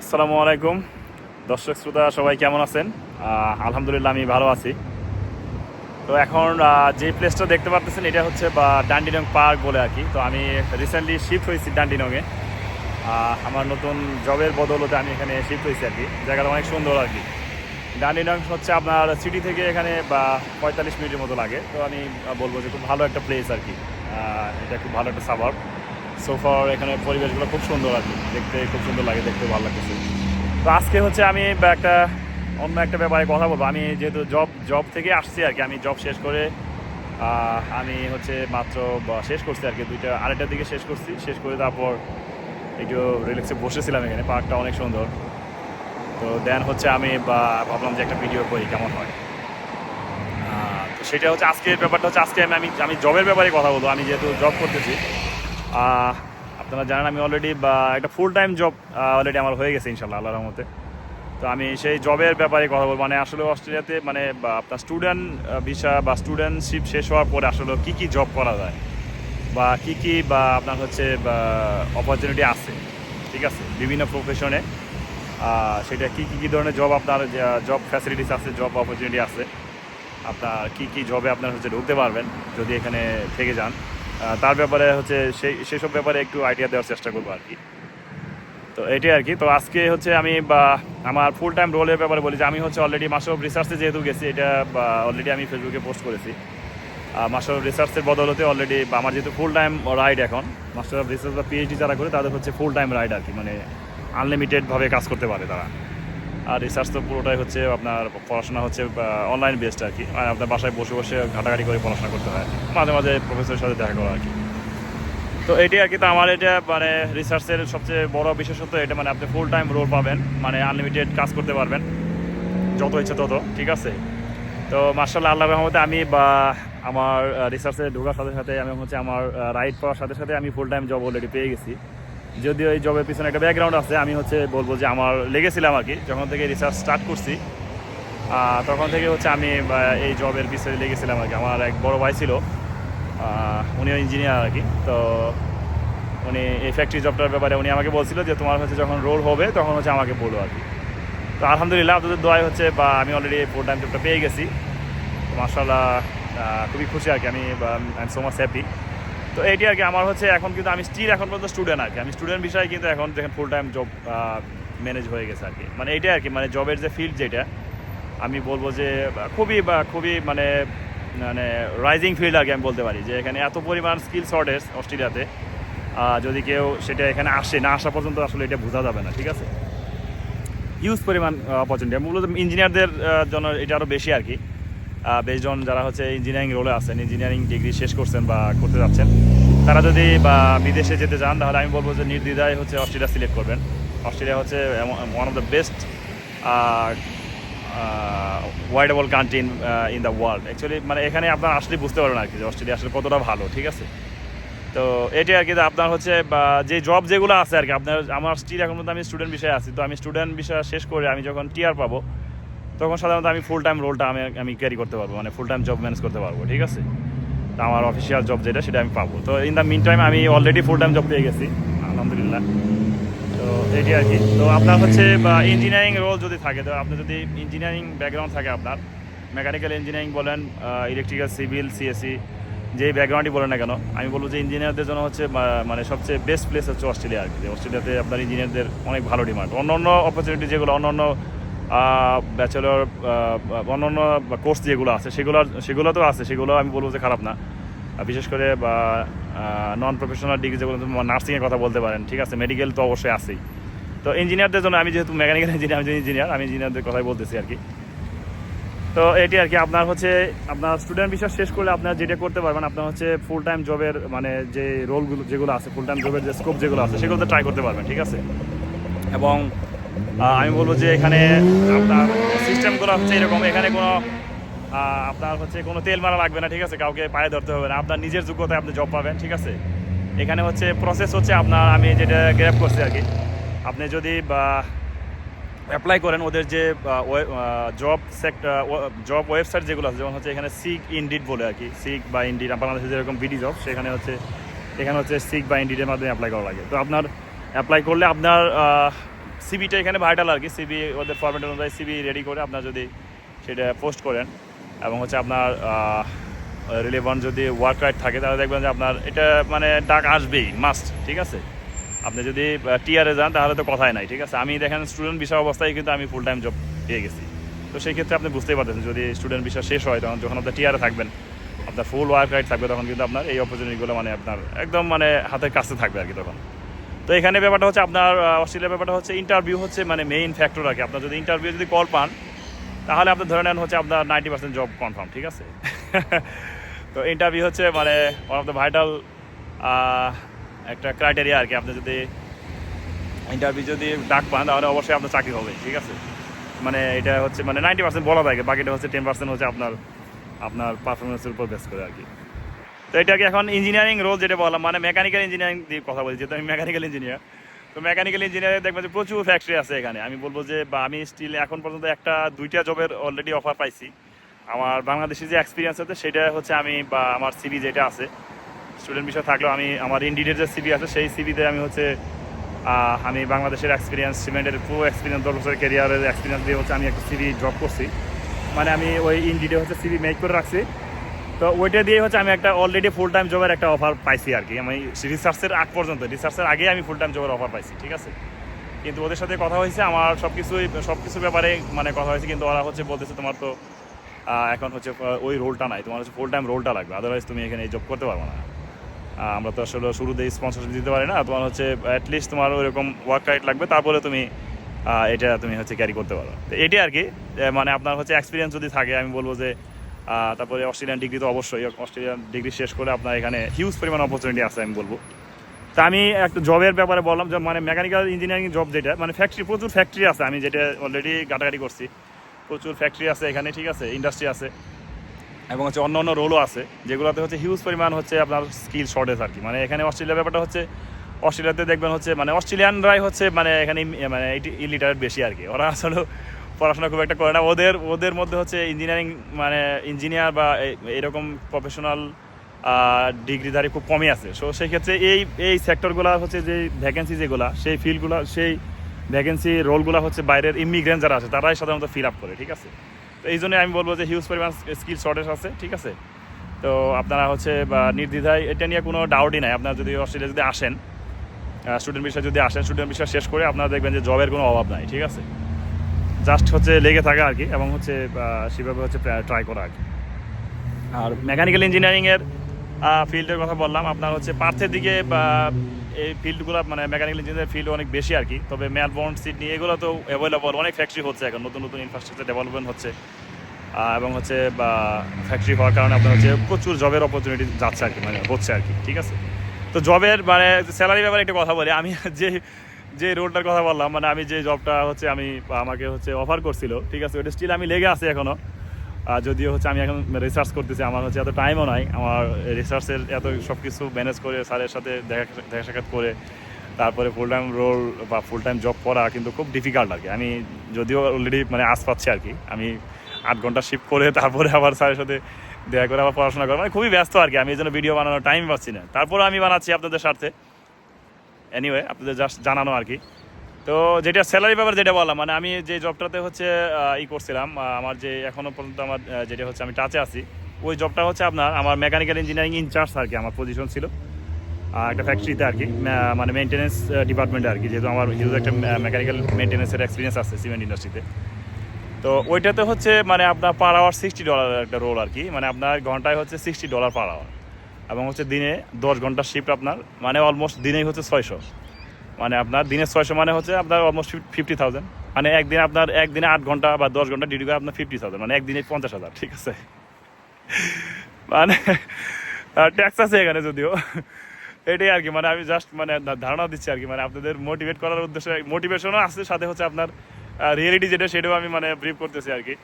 আসসালামু আলাইকুম। দর্শক শ্রোতা, সবাই কেমন আছেন? আলহামদুলিল্লাহ, আমি ভালো আছি। তো এখন যে প্লেসটা দেখতে পাচ্ছেন এটা হচ্ছে, বা, ডান্ডিনং পার্ক বলে আর কি। তো আমি রিসেন্টলি শিফট হয়েছি ডান্ডিনংয়ে। আমার নতুন জবের বদলতে আমি এখানে শিফট হয়েছি আর কি। জায়গাটা অনেক সুন্দর আর কি। ডান্ডিনং হচ্ছে আপনার সিটি থেকে এখানে, বা, পঁয়তাল্লিশ মিনিটের মতো লাগে। তো আমি বলব যে খুব ভালো একটা প্লেস আর কি। এটা খুব ভালো একটা সাবার সোফার এখানে পরিবেশগুলো খুব সুন্দর আর কি। দেখতে খুব সুন্দর লাগে, দেখতে ভালো লাগতেছে। তো আজকে হচ্ছে আমি একটা অন্য একটা ব্যাপারে কথা বলব। আমি যেহেতু জব জব থেকে আসছি আর কি, আমি জব শেষ করে আমি হচ্ছে মাত্র শেষ করছি আর কি, দুইটা আড়াইটার দিকে শেষ করছি। শেষ করে তারপর একটু রিল্যাক্সে বসেছিলাম এখানে, পার্কটা অনেক সুন্দর। তো দেন হচ্ছে আমি বা ভাবলাম যে একটা ভিডিও করি, কেমন হয়। তো সেটা হচ্ছে আজকের ব্যাপারটা হচ্ছে, আজকে আমি আমি জবের ব্যাপারে কথা বলব। আমি যেহেতু জব করতেছি আপনারা জানেন আমি অলরেডি বা একটা ফুল টাইম জব অলরেডি আমার হয়ে গেছে ইনশাল্লাহ আল্লাহর রহমতে। তো আমি সেই জবের ব্যাপারে কথা বলব। মানে আসলে অস্ট্রেলিয়াতে মানে আপনার স্টুডেন্ট ভিসা বা স্টুডেন্টশিপ শেষ হওয়ার পরে আসলে কী কী জব করা যায়? বা কী কী, বা আপনার হচ্ছে অপরচুনিটি আছে? ঠিক আছে? বিভিন্ন প্রফেশনে সেটা কী কী কী ধরনের জব আপনার জব ফ্যাসিলিটিস আছে জব অপরচুনিটি আছে? আপনার কী কী জবে আপনার হচ্ছে ঢুকতে পারবেন, যদি এখানে থেকে যান। তার ব্যাপারে হচ্ছে সেই সেসব ব্যাপারে একটু আইডিয়া দেওয়ার চেষ্টা করব আর কি। তো এটাই আর কি। তো আজকে হচ্ছে আমি বা আমার ফুল টাইম রোলের ব্যাপারে বলি যে আমি হচ্ছে অলরেডি মাস্টার অফ রিসার্চে যেহেতু গেছি, এটা অলরেডি আমি ফেসবুকে পোস্ট করেছি। মাস্টার অফ রিসার্চের বদলতে অলরেডি আমার যেহেতু ফুল টাইম রাইড এখন মাস্টার অফ রিসার্চ বা পিএইচডি যারা করে তাদের হচ্ছে ফুল টাইম রাইড আর কি মানে আনলিমিটেডভাবে কাজ করতে পারে তারা। আর রিসার্চ তো পুরোটাই হচ্ছে আপনার পড়াশোনা হচ্ছে অনলাইন বেসড আর কি। আর আপনার বাসায় বসে বসে ঘাটাঘাটি করে পড়াশোনা করতে হয়। মাঝে মাঝে প্রফেসরের সাথে দেখা করা আর কি। তো এটি আর কি, তো আমার এটা মানে রিসার্চের সবচেয়ে বড় বিশেষত্ব এটা মানে আপনি ফুল টাইম রোল পাবেন মানে আনলিমিটেড কাজ করতে পারবেন, যত ইচ্ছে তত, ঠিক আছে? তো মার্শাল আল্লাহ রহমতে আমি বা আমার রিসার্চে ঢোকার সাথে সাথে আমি হচ্ছে আমার রাইড পাওয়ার সাথে সাথে আমি ফুল টাইম জব অলরেডি পেয়ে গেছি। যদিও এই জবের পিছনে একটা ব্যাকগ্রাউন্ড আছে, আমি হচ্ছে বলব যে আমার লেগেছিলাম আর কি যখন থেকে রিসার্চ স্টার্ট করছি তখন থেকে হচ্ছে আমি এই জবের পিছনে লেগেছিলাম আর কি। আমার এক বড় ভাই ছিল উনিও ইঞ্জিনিয়ার আর কি। তো উনি এই ফ্যাক্টরি জবটার ব্যাপারে উনি আমাকে বলছিল যে তোমার হচ্ছে যখন রোল হবে, তখন হচ্ছে আমাকে বলো আর কি। তো আলহামদুলিল্লাহ আপনাদের দোয়াই হচ্ছে, বা আমি অলরেডি ফুল টাইম জবটা পেয়ে গেছি। মার্শাল্লাহ খুবই খুশি আর কি। আমি I am so much happy তো এইটি আর কি আমার হচ্ছে এখন কিন্তু আমি স্টিল এখন পর্যন্ত স্টুডেন্ট আর কি। আমি স্টুডেন্ট বিষয়ে কিন্তু এখন দেখেন ফুল টাইম জব ম্যানেজ হয়ে গেছে আর কি। মানে এইটাই আর কি মানে জবের যে ফিল্ড যেটা, আমি বলব যে খুবই বা, খুবই মানে মানে রাইজিং ফিল্ড আর কি আমি বলতে পারি। যে এখানে এত পরিমাণ স্কিল শর্টেজ অস্ট্রেলিয়াতে যদি কেউ সেটা এখানে আসে, না আসা পর্যন্ত আসলে এটা বোঝা যাবে না, ঠিক আছে? হিউজ পরিমাণ অপরচুনিটি মূলত ইঞ্জিনিয়ারদের জন্য এটা আরও বেশি আর কি। অন যারা হচ্ছে ইঞ্জিনিয়ারিং রোলে আছেন ইঞ্জিনিয়ারিং ডিগ্রি শেষ করছেন বা করতে যাচ্ছেন, তারা যদি, বা বিদেশে যেতে চান তাহলে আমি বলব যে নির্দ্বিধায় হচ্ছে অস্ট্রেলিয়া সিলেক্ট করবেন। অস্ট্রেলিয়া হচ্ছে one of the best livable country in in the world actually মানে এখানে আপনার আসলে বুঝতে পারবেন আর কি যে অস্ট্রেলিয়া আসলে কতটা ভালো, ঠিক আছে? তো এটাই আর কি আপনার হচ্ছে, বা যে জব যেগুলো আছে আর কি, আপনার, আমার স্টিল এখন পর্যন্ত আমি স্টুডেন্ট বিষয়ে আছি, তো আমি স্টুডেন্ট বিষয় শেষ করে আমি যখন টিআর পাবো তখন সাধারণত আমি ফুল টাইম রোলটা আমি আমি ক্যারি করতে পারব মানে ফুল টাইম জব ম্যানেজ করতে পারব, ঠিক আছে? তো আমার অফিসিয়াল জব যেটা, সেটা আমি পাবো। তো ইন দ্য মিন টাইম আমি অলরেডি ফুল টাইম জব পেয়ে গেছি, আলহামদুলিল্লাহ। তো এটি আর কি। তো আপনার হচ্ছে ইঞ্জিনিয়ারিং রোল যদি থাকে, তো আপনি যদি ইঞ্জিনিয়ারিং ব্যাকগ্রাউন্ড থাকে আপনার মেকানিক্যাল ইঞ্জিনিয়ারিং বলেন ইলেকট্রিক্যাল সিভিল সিএসসি যেই ব্যাকগ্রাউন্ডই বলেন না কেন, আমি বলব যে ইঞ্জিনিয়ারদের জন্য হচ্ছে মানে সবচেয়ে বেস্ট প্লেস হচ্ছে অস্ট্রেলিয়া আর কি। অস্ট্রেলিয়াতে আপনার ইঞ্জিনিয়ারদের অনেক ভালো ডিমান্ড অন্য অন্য অপরচুনিটি যেগুলো অন্য অন্য ব্যাচেলর অন্য অন্য কোর্স যেগুলো আছে, সেগুলো সেগুলো তো আছে, সেগুলো আমি বলব যে খারাপ না। বিশেষ করে, বা নন প্রফেশনাল ডিগ্রি যেগুলো নার্সিংয়ের কথা বলতে পারেন, ঠিক আছে? মেডিকেল তো অবশ্যই আছেই। তো ইঞ্জিনিয়ারদের জন্য আমি যেহেতু মেকানিক্যাল ইঞ্জিনিয়ার আমি ইঞ্জিনিয়ার আমি ইঞ্জিনিয়ারদের কথাই বলতেছি আর কি। তো এটি আর কি, আপনার হচ্ছে, আপনার স্টুডেন্ট বিষয় শেষ করলে আপনার যেটা করতে পারবেন, আপনার হচ্ছে ফুল টাইম জবের মানে যে রোলগুলো যেগুলো আছে ফুল টাইম জবের যে স্কোপ যেগুলো আছে, সেগুলোতে ট্রাই করতে পারবেন, ঠিক আছে? এবং আমি বলব যে এখানে আপনার সিস্টেমগুলো হচ্ছে এরকম। এখানে কোনো আপনার হচ্ছে কোনো তেল মারা লাগবে না, ঠিক আছে? কাউকে পায়ে ধরতে হবে না। আপনার নিজের যোগ্যতায় আপনি জব পাবেন, ঠিক আছে? এখানে হচ্ছে প্রসেস হচ্ছে আপনার, আমি যেটা গ্র্যাপ করছি আর কি। আপনি যদি অ্যাপ্লাই করেন ওদের যে জব সেক্টর জব ওয়েবসাইট যেগুলো আছে, যেমন হচ্ছে এখানে সিক ইনডিড বলে আর কি। সিক বা ইনডিড বাংলাদেশে যেরকম বিডি জব সেখানে হচ্ছে, এখানে হচ্ছে সিক বা ইনডিডের মাধ্যমে অ্যাপ্লাই করা লাগে। তো আপনার অ্যাপ্লাই করলে আপনার সিবিটা এখানে ভাইটাল আর কি। সিবি ওদের ফরম্যাট অনুযায়ী সিবি রেডি করে আপনার যদি সেটা পোস্ট করেন। এবং হচ্ছে আপনার রিলেভেন্ট যদি ওয়ার্ক রাইট থাকে, তাহলে দেখবেন যে আপনার এটা মানে ডাক আসবেই মাস্ট ঠিক আছে? আপনি যদি টিআরে যান, তাহলে তো কথাই নাই, ঠিক আছে? আমি দেখেন স্টুডেন্ট বিষয় অবস্থায় কিন্তু আমি ফুল টাইম জব পেয়ে গেছি। তো সেই ক্ষেত্রে আপনি বুঝতেই পারতেন যদি স্টুডেন্ট বিষয় শেষ হয়, তখন যখন আপনার টিআরে থাকবেন, আপনার ফুল ওয়ার্ক রাইট থাকবে, তখন কিন্তু আপনার এই অপরচুনিটিগুলো মানে আপনার একদম মানে হাতের কাছে থাকবে আর কি তখন। তো এখানে ব্যাপারটা হচ্ছে আপনার অস্ট্রেলিয়ার ব্যাপারটা হচ্ছে ইন্টারভিউ হচ্ছে মানে মেইন ফ্যাক্টর আর কি আপনার যদি ইন্টারভিউ যদি কল পান, তাহলে আপনি ধরে নেন হচ্ছে আপনার নাইনটি পার্সেন্ট জব কনফার্ম ঠিক আছে? তো ইন্টারভিউ হচ্ছে মানে ওয়ান অফ দ্য ভাইটাল একটা ক্রাইটেরিয়া আর কি। আপনি যদি ইন্টারভিউ যদি ডাক পান, তাহলে অবশ্যই আপনার চাকরি হবে, ঠিক আছে? মানে এটা হচ্ছে মানে নাইনটি পার্সেন্ট বলা থাকে, বাকিটা হচ্ছে টেন পার্সেন্ট হচ্ছে আপনার আপনার পারফরমেন্সের উপর বেস করে আর কি। তো এটা কি এখন ইঞ্জিনিয়ারিং রোল যেটা বললাম মানে মেকানিক্যাল ইঞ্জিনিয়ারিং দিয়ে কথা বলছি, যেহেতু আমি মেকানিক্যাল ইঞ্জিনিয়ার তো মেকানিক্যাল ইঞ্জিনিয়ারে দেখবেন যে প্রচুর ফ্যাক্টরি আছে এখানে। আমি বলব যে, বা আমি স্টিল এখন পর্যন্ত একটা, দুইটা জবের অলরেডি অফার পাইছি। আমার বাংলাদেশি যে এক্সপিরিয়েন্স আছে, সেটা হচ্ছে আমি, বা আমার সিভি যেটা আছে স্টুডেন্ট বিষয় থাকলেও আমি, আমার ইন্ডিডের যে সিভি আছে, সেই সিভিতে আমি হচ্ছে আমি বাংলাদেশের এক্সপিরিয়েন্স সিমেন্টের পুরো এক্সপিরিয়েন্স দশ বছরের ক্যারিয়ারের এক্সপিরিয়েন্স দিয়ে হচ্ছে আমি একটা সিভি ড্রপ করছি। মানে আমি ওই ইন্ডিডে হচ্ছে সিভি মেক করে রাখছি। তো ওইটা দিয়ে হচ্ছে আমি একটা অলরেডি ফুল টাইম জবের একটা অফার পাইছি আর কি। আমি রিসার্চের আগ পর্যন্ত রিসার্চের আগে আমি ফুল টাইম জবের অফার পাইছি, ঠিক আছে? কিন্তু ওদের সাথে কথা হয়েছে, আমার সব কিছুই সব কিছুর ব্যাপারে মানে কথা হয়েছে, কিন্তু ওরা হচ্ছে বলতেছে তোমার তো এখন হচ্ছে ওই রোলটা নাই, তোমার হচ্ছে ফুল টাইম রোলটা লাগবে আদারওয়াইজ তুমি এখানে এই জব করতে পারবে না। আমরা তো আসলে শুরুতেই স্পন্সরশিপ দিতে পারি না, তোমার হচ্ছে অ্যাটলিস্ট তোমার ওইরকম ওয়ার্ক রাইট লাগবে, তারপরে তুমি এটা তুমি হচ্ছে ক্যারি করতে পারো। তো এটাই আর কি মানে আপনার হচ্ছে এক্সপিরিয়েন্স যদি থাকে, আমি বলব যে তারপরে অস্ট্রেলিয়ান ডিগ্রি তো অবশ্যই, অস্ট্রেলিয়ান ডিগ্রি শেষ করে আপনার এখানে হিউজ পরিমাণ অপরচুনিটি আছে আমি বলব। তা আমি একটা জবের ব্যাপারে বললাম, যে মানে মেকানিক্যাল ইঞ্জিনিয়ারিং জব যেটা মানে ফ্যাক্টরি প্রচুর ফ্যাক্টরি আছে আমি যেটা অলরেডি ঘাটাঘাটি করছি। প্রচুর ফ্যাক্টরি আছে এখানে, ঠিক আছে ইন্ডাস্ট্রি আছে। এবং হচ্ছে অন্য অন্য রোলও আছে, যেগুলোতে হচ্ছে হিউজ পরিমাণ হচ্ছে আপনার স্কিল শর্টেজ আর কি। মানে এখানে অস্ট্রেলিয়ার ব্যাপারটা হচ্ছে, অস্ট্রেলিয়াতে দেখবেন হচ্ছে মানে অস্ট্রেলিয়ানরাই হচ্ছে মানে এখানে মানে ইলিটারেট বেশি আর কি। ওরা আসলে পড়াশোনা খুব একটা করে না। ওদের ওদের মধ্যে হচ্ছে ইঞ্জিনিয়ারিং মানে ইঞ্জিনিয়ার বা এরকম প্রফেশনাল ডিগ্রিধারী খুব কমই আছে। সো সেই ক্ষেত্রে এই এই সেক্টরগুলো হচ্ছে যে ভ্যাকেন্সি যেগুলো, সেই ফিল্ডগুলো সেই ভ্যাকেন্সি রোলগুলো হচ্ছে বাইরের ইমিগ্রেন্ট যারা আছে, তারাই সাধারণত ফিল আপ করে, ঠিক আছে? তো এই জন্য আমি বলব যে হিউজ পরিমাণ স্কিল শর্টেজ আছে, ঠিক আছে? তো আপনারা হচ্ছে বা নির্দ্বিধায় এটা নিয়ে কোনো ডাউটই নাই। আপনারা যদি অস্ট্রেলিয়া যদি আসেন স্টুডেন্ট বিষয় যদি আসেন স্টুডেন্ট বিষয় শেষ করে আপনারা দেখবেন যে জবের কোনো অভাব নাই, ঠিক আছে? জাস্ট হচ্ছে লেগে থাকা আর কি, এবং হচ্ছে সেভাবে হচ্ছে ট্রাই করা আর কি। আর মেকানিক্যাল ইঞ্জিনিয়ারিংয়ের ফিল্ডের কথা বললাম, আপনার হচ্ছে পার্থের দিকে এই ফিল্ডগুলো মানে মেকানিক্যাল ইঞ্জিনিয়ারিং ফিল্ড অনেক বেশি আর কি। তবে মেলবোর্ন সিডনি এগুলো তো অ্যাভেলেবল অনেক ফ্যাক্টরি হচ্ছে এখন, নতুন নতুন ইনফ্রাস্ট্রাকচার ডেভেলপমেন্ট হচ্ছে। এবং হচ্ছে, বা ফ্যাক্টরি হওয়ার কারণে আপনার হচ্ছে প্রচুর জবের অপরচুনিটি যাচ্ছে আর কি মানে হচ্ছে আর কি, ঠিক আছে? তো জবের মানে স্যালারি ব্যাপারে একটা কথা বলি, আমি যে যে রোলটার কথা বললাম মানে আমি যে জবটা হচ্ছে আমি, আমাকে হচ্ছে অফার করছিল, ঠিক আছে, ওটা স্টিল আমি লেগে আছি এখনও আর যদিও হচ্ছে আমি এখন রিসার্চ করতেছি, আমার হচ্ছে এত টাইমও নাই, আমার রিসার্চের এত সব কিছু ম্যানেজ করে স্যারের সাথে দেখা দেখা সাক্ষাৎ করে, তারপরে ফুল টাইম রোল বা ফুল টাইম জব করা কিন্তু খুব ডিফিকাল্ট আর কি। আমি যদিও অলরেডি মানে আস পাচ্ছি আর কি, আমি আট ঘণ্টা শিফট করে তারপরে আবার স্যারের সাথে দেখা করে আবার পড়াশোনা করা মানে খুবই ব্যস্ত আর কি, আমি এই জন্য ভিডিও বানানোর টাইম পাচ্ছি না। তারপরে আমি বানাচ্ছি আপনাদের স্বার্থে। এনিওয়ে আপনাদের জাস্ট জানানো আর কি। তো যেটা স্যালারি ব্যাপার যেটা বললাম মানে আমি যে জবটাতে হচ্ছে ই করছিলাম আমার যে এখনও পর্যন্ত আমার যেটা হচ্ছে আমি টাচে আছি, ওই জবটা হচ্ছে আপনার আমার মেকানিক্যাল ইঞ্জিনিয়ারিং ইনচার্জ আর কি, আমার পজিশন ছিল একটা ফ্যাক্টরিতে আর কি মানে মেনটেন্যান্স ডিপার্টমেন্টে আর কি, যেহেতু আমার হিউজ একটা মেকানিক্যাল মেনটেন্যান্সের এক্সপিরিয়েন্স আছে সিমেন্ট ইন্ডাস্ট্রিতে তো ওইটাতে হচ্ছে মানে আপনার পার আওয়ার সিক্সটি ডলার একটা রোল আর কি মানে আপনার ঘন্টায় হচ্ছে সিক্সটি ডলার পার আওয়ার এবং হচ্ছে দিনে দশ ঘণ্টা শিফট আপনার মানে অলমোস্ট দিনেই হচ্ছে ছয়শো। মানে আপনার দিনে ছয়শো মানে হচ্ছে আপনার অলমোস্ট ফিফটি থাউজেন্ড মানে একদিনে আপনার, একদিনে আট ঘণ্টা বা দশ ঘণ্টা ডিউটি করে আপনার ফিফটি থাউজেন্ড মানে একদিনে পঞ্চাশ হাজার, ঠিক আছে? মানে ট্যাক্স আছে এখানে যদিও। এটাই আর কি মানে আমি জাস্ট মানে ধারণা দিচ্ছি আর কি মানে আপনাদের মোটিভেট করার উদ্দেশ্যে মোটিভেশনও আছে, সাথে হচ্ছে আপনার রিয়েলিটি যেটা, সেটাও আমি মানে ব্রিফ করতেছি আর কি।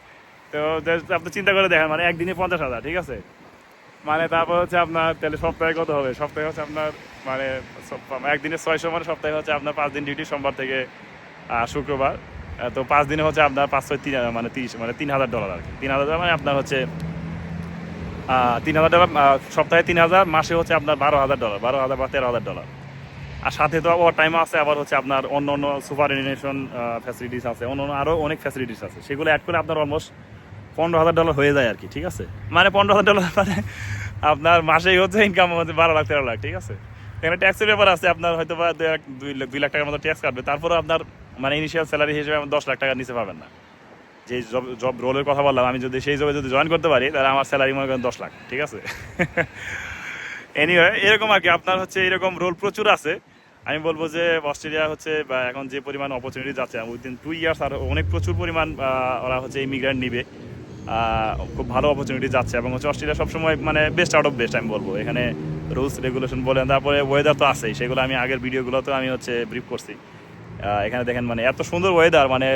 তো আপনি চিন্তা করে দেখেন মানে একদিনে পঞ্চাশ হাজার, ঠিক আছে? মানে তারপর হচ্ছে আপনার তাহলে সপ্তাহে কত হবে? সপ্তাহে হচ্ছে আপনার মানে সপ- একদিনে ছয়শো মানে সপ্তাহে হচ্ছে আপনার পাঁচ দিন ডিউটি সোমবার থেকে শুক্রবার। তো পাঁচ দিনে হচ্ছে আপনার পাঁচ ছয় তিন মানে তিরিশ মানে তিন হাজার ডলার আর কি। তিন হাজার মানে আপনার হচ্ছে তিন হাজার ডলার সপ্তাহে তিন হাজার, মাসে হচ্ছে আপনার বারো হাজার ডলার বারো হাজার বা তেরো হাজার ডলার আর সাথে তো ওভার টাইম আছে, আবার হচ্ছে আপনার অন্য অন্য সুপার ফ্যাসিলিটিস আছে, অন্য অন্য আরও অনেক ফ্যাসিলিটিস আছে। সেগুলো অ্যাড করে আপনার অলমোস্ট পনেরো হাজার ডলার হয়ে যায় আর কি, ঠিক আছে? মানে পনেরো হাজার ডলার মানে আপনার মাসেই হচ্ছে ইনকাম হচ্ছে বারো লাখ, তেরো লাখ, ঠিক আছে? এখানে ট্যাক্সের ব্যাপার আছে, আপনার হয়তো বা দুই লাখ- দুই লাখ টাকার মতো ট্যাক্স কাটবে তারপরে আপনার মানে ইনিশিয়াল স্যালারি হিসেবে আপনি দশ লাখ টাকার নিচে পাবেন না। যে জব জব রোলের কথা বললাম, আমি যদি সেই জবে যদি জয়েন করতে পারি, তাহলে আমার স্যালারি মনে করেন দশ লাখ, ঠিক আছে? এনিওয়ে এরকম আর কি, আপনার হচ্ছে এরকম রোল প্রচুর আছে। আমি বলব যে অস্ট্রেলিয়া হচ্ছে, বা এখন যে পরিমাণ অপরচুনিটি যাচ্ছে উইদিন টু ইয়ার্স আর অনেক প্রচুর পরিমাণ ওরা হচ্ছে ইমিগ্রেন্ট নিবে। খুব ভালো অপরচুনিটি যাচ্ছে এবং হচ্ছে অস্ট্রেলিয়া সবসময় মানে বেস্ট আউট অফ বেস্ট আমি বলব। এখানে রুলস রেগুলেশন বলেন, তারপরে ওয়েদার তো আছেই, সেগুলো আমি আগের ভিডিওগুলোতে আমি হচ্ছে ব্রিফ করছি। এখানে দেখেন মানে এত সুন্দর ওয়েদার মানে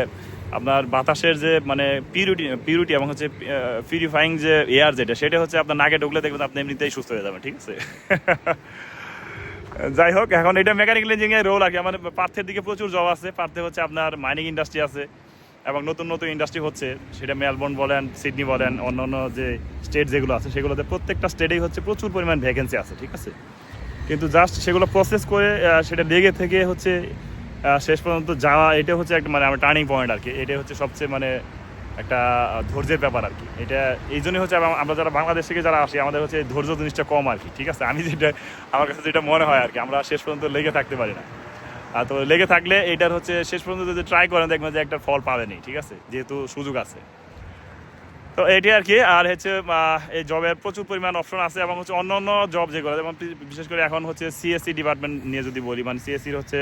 আপনার বাতাসের যে মানে পিউরিটি পিউরিটি এবং হচ্ছে পিউরিফাইং যে এয়ার যেটা, সেটা হচ্ছে আপনার নাকে ঢুকলে দেখবেন আপনি এমনিতেই সুস্থ হয়ে যাবেন, ঠিক আছে? যাই হোক, এখন এটা মেকানিক্যাল ইঞ্জিনিয়ারিং রোল আর কি, আমার পার্থের দিকে প্রচুর জব আছে, পার্থে হচ্ছে আপনার মাইনিং ইন্ডাস্ট্রি আছে। এবং নতুন নতুন ইন্ডাস্ট্রি হচ্ছে, সেটা মেলবোর্ন বলেন সিডনি বলেন অন্য অন্য যে স্টেট যেগুলো আছে, সেগুলোতে প্রত্যেকটা স্টেটেই হচ্ছে প্রচুর পরিমাণ ভ্যাকেন্সি আছে, ঠিক আছে? কিন্তু জাস্ট সেগুলো প্রসেস করে সেটা লেগে থেকে হচ্ছে শেষ পর্যন্ত যাওয়া, এটা হচ্ছে একটা মানে আমার টার্নিং পয়েন্ট আর কি। এটা হচ্ছে সবচেয়ে মানে একটা ধৈর্যের ব্যাপার আর কি। এটা, এই জন্যই হচ্ছে আম- আমরা যারা বাংলাদেশ থেকে যারা আসি, আমাদের হচ্ছে ধৈর্য জিনিসটা কম আর কি, ঠিক আছে? আমি যেটা, আমার কাছে যেটা মনে হয় আর কি, আমরা শেষ পর্যন্ত লেগে থাকতে পারি না। আর তো লেগে থাকলে এটার হচ্ছে শেষ পর্যন্ত যদি ট্রাই করেন, দেখবেন যে একটা ফল পাবেনি ঠিক আছে? যেহেতু সুযোগ আছে। তো এটি আর কি, আর হচ্ছে এই জবের প্রচুর পরিমাণ অপশন আছে এবং হচ্ছে অন্য অন্য জব যেগুলো, যেমন বিশেষ করে এখন হচ্ছে সিএসসি ডিপার্টমেন্ট নিয়ে যদি বলি মানে সিএসসির হচ্ছে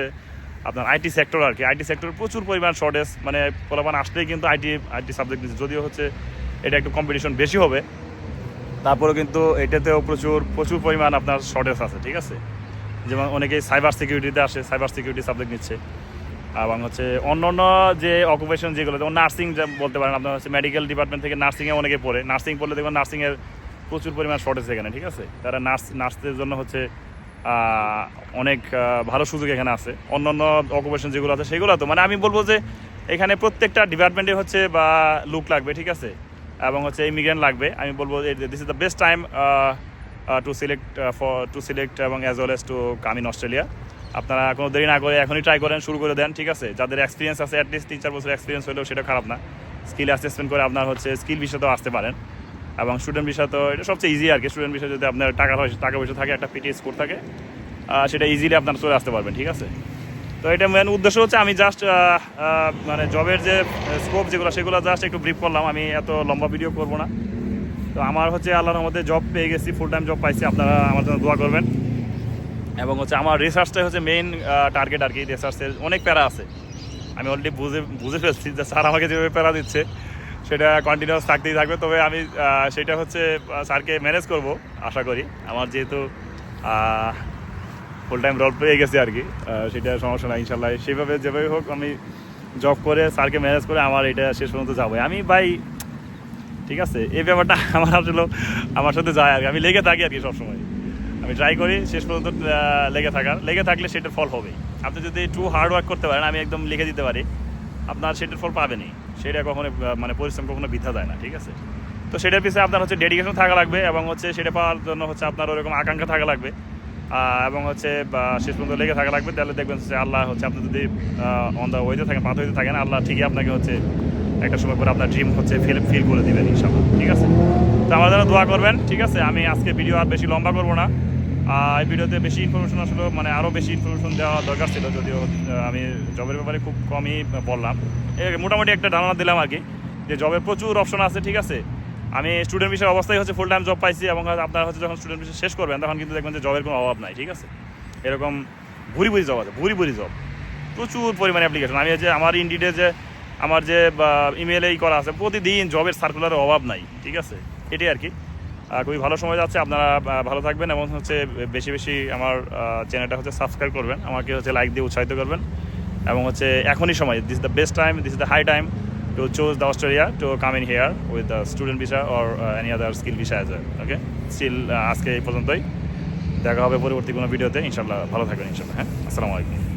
আপনার আইটি সেক্টর আর কি। আইটি সেক্টর প্রচুর পরিমাণ শর্টেজ মানে পোলাপান আসলেই কিন্তু আইটি আইটি সাবজেক্ট নিচ্ছে যদিও হচ্ছে এটা একটু কম্পিটিশন বেশি হবে, তারপরেও কিন্তু এটাতেও প্রচুর প্রচুর পরিমাণ আপনার শর্টেজ আছে, ঠিক আছে? যেমন অনেকেই সাইবার সিকিউরিটিতে আসে সাইবার সিকিউরিটি সাবজেক্ট নিচ্ছে। এবং হচ্ছে অন্য অন্য যে অকুপেশন যেগুলো, যেমন নার্সিং বলতে পারেন, আপনার হচ্ছে মেডিকেল ডিপার্টমেন্ট থেকে নার্সিংয়ে অনেকে পড়ে। নার্সিং পড়লে দেখবেন নার্সিংয়ের প্রচুর পরিমাণ শর্টেজ এখানে, ঠিক আছে? তারা নার্স নার্সদের জন্য হচ্ছে অনেক ভালো সুযোগ এখানে আছে। অন্য অন্য অকুপেশন যেগুলো আছে, সেগুলো তো মানে আমি বলব যে এখানে প্রত্যেকটা ডিপার্টমেন্টে হচ্ছে, বা লুক লাগবে, ঠিক আছে? এবং হচ্ছে ইমিগ্রেন্ট লাগবে। আমি বলব this is the best time to select for to select এবং as well as to come in Australia আপনারা কোনো দেরি না করে এখনই ট্রাই করেন, শুরু করে দেন, ঠিক আছে? যাদের এক্সপিরিয়েন্স আছে অ্যাটলিস্ট তিন চার বছর এক্সপিরিয়েন্স হলেও সেটা খারাপ না। স্কিল অ্যাসেসমেন্ট করে আপনার হচ্ছে স্কিল বিষয়তেও আসতে পারেন। এবং স্টুডেন্ট বিষয় তো এটা সবচেয়ে ইজি আর কি। স্টুডেন্ট বিষয় যদি আপনার টাকা পয়সা টাকা পয়সা থাকে, একটা পিটি স্কোর থাকে সেটা ইজিলি আপনার চলে আসতে পারবেন, ঠিক আছে? তো এটা মেন উদ্দেশ্য হচ্ছে আমি জাস্ট মানে জবের যে স্কোপ যেগুলো, সেগুলো জাস্ট একটু ব্রিফ করলাম। আমি এত লম্বা ভিডিও করব না। তো আমার হচ্ছে আল্লাহর মধ্যে জব পেয়ে গেছি ফুল টাইম জব পাইছি, আপনারা আমার জন্য দোয়া করবেন। এবং হচ্ছে আমার রিসার্চটাই হচ্ছে মেইন টার্গেট আর কি রিসার্চের অনেক প্যারা আছে। আমি অলরেডি বুঝে বুঝে ফেলছি যে স্যার আমাকে যেভাবে প্যারা দিচ্ছে, সেটা কন্টিনিউয়াস থাকতেই থাকবে। তবে আমি সেটা হচ্ছে স্যারকে ম্যানেজ করব, আশা করি। আমার যেহেতু ফুল টাইম রোল পেয়ে গেছি আর কি সেটা সমস্যা নাই ইনশাল্লাহ সেইভাবে যেভাবে হোক আমি জব করে স্যারকে ম্যানেজ করে আমার এটা শেষ পর্যন্ত যাব। আমি ভাই ঠিক আছে? এই ব্যাপারটা আমার আসলে আমার সাথে যায় আর কি। আমি লেগে থাকি আর কি সবসময়। আমি ট্রাই করি, শেষ পর্যন্ত লেগে থাকার। লেগে থাকলে সেটার ফল হবেই। আপনি যদি টু হার্ড ওয়ার্ক করতে পারেন, আমি একদম লিখে দিতে পারি। আপনার সেটার ফল পাবেনই। সেটা কখনো মানে পরিশ্রম কখনো বৃথা যায় না, ঠিক আছে? তো সেটার পিছনে আপনার হচ্ছে ডেডিকেশন থাকা লাগবে এবং হচ্ছে সেটা পাওয়ার জন্য হচ্ছে আপনার ওরকম আকাঙ্ক্ষা থাকা লাগবে। এবং হচ্ছে শেষ পর্যন্ত লেগে থাকা লাগবে, তাহলে দেখবেন যে আল্লাহ হচ্ছে আপনি যদি অন দ্য ওয়েতে থাকেন পাথ হইতে থাকেন, আল্লাহ ঠিকই আপনাকে হচ্ছে একটা সময় পরে আপনার ড্রিম হচ্ছে ফিল ফিল করে দিবেন ইনশাল্লাহ ঠিক আছে? তো আমার জন্য দোয়া করবেন, ঠিক আছে? আমি আজকে ভিডিও আর বেশি লম্বা করব না। এই ভিডিওতে বেশি ইনফরমেশন আসলে মানে আরও বেশি ইনফরমেশন দেওয়া দরকার ছিল, যদিও আমি জবের ব্যাপারে খুব কমই বললাম। মোটামুটি একটা ধারণা দিলাম আর কি, যে জবের প্রচুর অপশন আছে, ঠিক আছে? আমি স্টুডেন্ট বিষয়ে অবস্থায় হচ্ছে ফুল টাইম জব পাইছি এবং আপনারা হচ্ছে যখন স্টুডেন্ট বিষয় শেষ করবেন, তখন কিন্তু দেখবেন যে জবের কোনো অভাব নাই, ঠিক আছে? এরকম ভুরি ভুরি জব আছে, ভুরি ভুরি জব প্রচুর পরিমাণে অ্যাপ্লিকেশন আমি যে আমার ইন্ডিডে যে আমার যে ইমেলেই করা আছে, প্রতিদিন জবের সার্কুলারের অভাব নাই, ঠিক আছে? এটাই আর কি। খুবই ভালো সময় যাচ্ছে, আপনারা ভালো থাকবেন এবং হচ্ছে বেশি বেশি আমার চ্যানেলটা হচ্ছে সাবস্ক্রাইব করবেন। আমাকে হচ্ছে লাইক দিয়ে উৎসাহিত করবেন। এবং হচ্ছে এখনই সময় this the best time this the high time to choose the Australia to come in here with the student visa or any other skill visa as okay still আজকে এই পর্যন্তই। দেখা হবে পরবর্তী কোনো ভিডিওতে। ইনশাল্লাহ ভালো থাকবেন ইনশাল্লাহ হ্যাঁ? আসসালামু আলাইকুম।